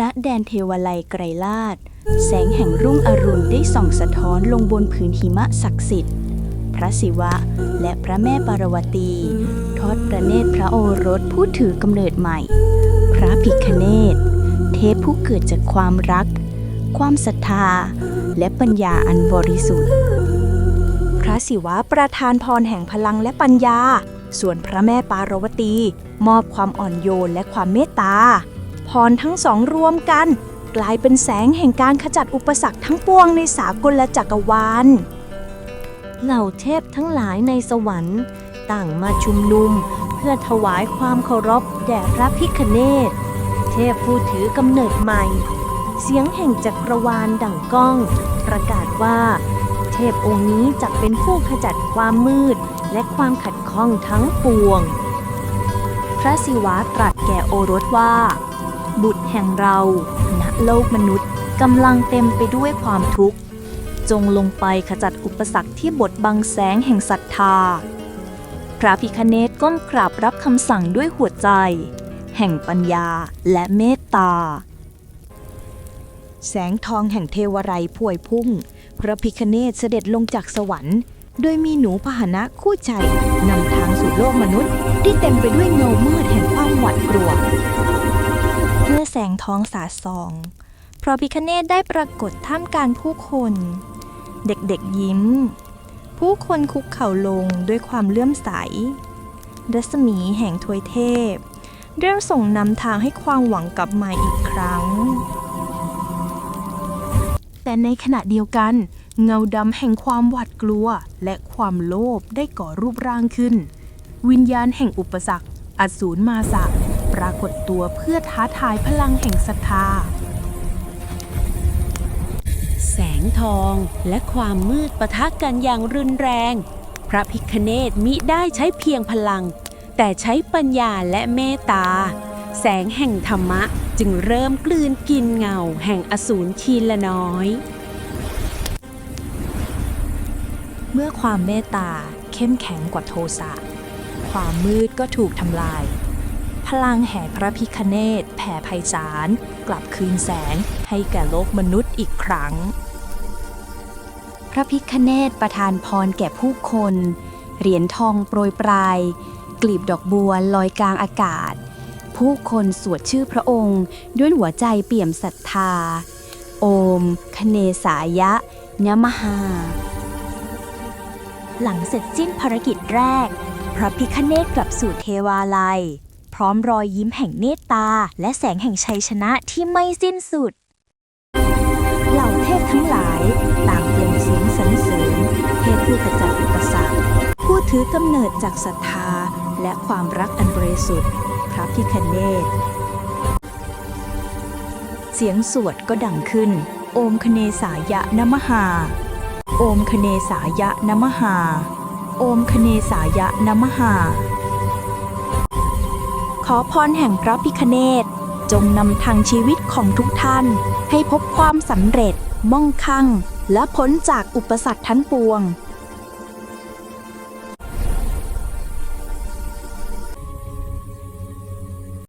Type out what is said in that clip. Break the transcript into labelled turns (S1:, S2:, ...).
S1: ณแดนเทวไลไกรลาดแสงแห่งรุ่งอรุณได้ส่องสะท้อนลงบนผืนหิมะศักดิ์สิทธิ์ พระศิวะและพระแม่ปารวตี ทอดพระเนตรพระโอรสผู้ถือกำเนิดใหม่ พระพิคเนตเทพผู้เกิดจากความรัก ความศรัทธา และปัญญาอันบริสุทธิ์ พระศิวะประทานพรแห่งพลังและปัญญา ส่วนพระแม่ปารวตี มอบความอ่อนโยนและความเมตตา รทั้งสองรวมกัน กลายเป็นแสงแห่งการขจัดอุปสรรคทั้งปวงในสากลจักรวาล เหล่าเทพทั้งหลายในสวรรค์ต่างมาชุมนุม เพื่อถวายความเคารพแด่พระพิคเนตเทพผู้ถือกำเนิดใหม่ เสียงแห่งจักรวาลดังก้อง ประกาศว่า เทพองค์นี้จะเป็นผู้ขจัดความมืดและความขัดข้องทั้งปวง พระศิวะตรัสแก่โอรสว่า บุตรแห่งเราณโลกมนุษย์กำลังเต็มไปด้วยความทุกข์ จงลงไปขจัดอุปสรรคที่บดบังแสงแห่งศรัทธา พระพิคเนตก้มกราบรับคำสั่งด้วยหัวใจ แห่งปัญญาและเมตตา แสงทองแห่งเทวไรพวยพุ่ง พระพิคเนตเสด็จลงจากสวรรค์โดยมีหนูพหนะคู่ใจนำทางสู่โลกมนุษย์ ที่เต็มไปด้วยเงามืดแห่งความหวาดกลัว เมื่อแสงทองสาดส่องพระพิคเนตได้ปรากฏท่ามกลางผู้คน เด็กๆยิ้ม ผู้คนคุกเข่าลงด้วยความเลื่อมใส รัศมีแห่งทวยเทพ เริ่มส่งนำทางให้ความหวังกลับมาอีกครั้ง แต่ในขณะเดียวกัน เงาดำแห่งความหวาดกลัวและความโลภได้ก่อรูปร่างขึ้น วิญญาณแห่งอุปสรรคอสูรมาสะ ปรากฏตัวเพื่อท้าทายพลังแห่งศรัทธา
S2: แสงทองและความมืดปะทะกันอย่างรุนแรง พระพิคเนตมิได้ใช้เพียงพลัง แต่ใช้ปัญญาและเมตตา แสงแห่งธรรมะจึงเริ่มกลืนกินเงาแห่งอสูรทีละน้อย
S1: เมื่อความเมตตาเข้มแข็งกว่าโทสะ ความมืดก็ถูกทำลาย พลังแห่งพระพิคเนตแผ่ไพศาลกลับคืนแสงให้แก่โลกมนุษย์อีกครั้ง พระพิคเนตประทานพรแก่ผู้คน เหรียญทองโปรยปลาย กลีบดอกบัวลอยกลางอากาศ ผู้คนสวดชื่อพระองค์ด้วยหัวใจเปี่ยมศรัทธา โอม คเนสายะยมหาหลังเสร็จสิ้นภารกิจแรก พระพิคเนตกลับสู่เทวาลัย พร้อมรอยยิ้มแห่งเมตตา และแสงแห่งชัยชนะที่ไม่สิ้นสุด เหล่าเทพทั้งหลาย ต่างเปล่งเสียงสรรเสริญ เทพผู้ขจัดอุปสรรคผู้ถือกำเนิดจากศรัทธา และความรักอันบริสุทธิ์ พระพิคเนตเสียงสวดก็ดังขึ้น โอมคเนสายะนมหา โอมคเนสายะนมหา โอมคเนสายะนมหา ขอพรแห่งพระพิคเนตจงนำทางชีวิตของทุกท่าน ให้พบความสำเร็จ มั่งคั่ง และพ้นจากอุปสรรคทั้งปวง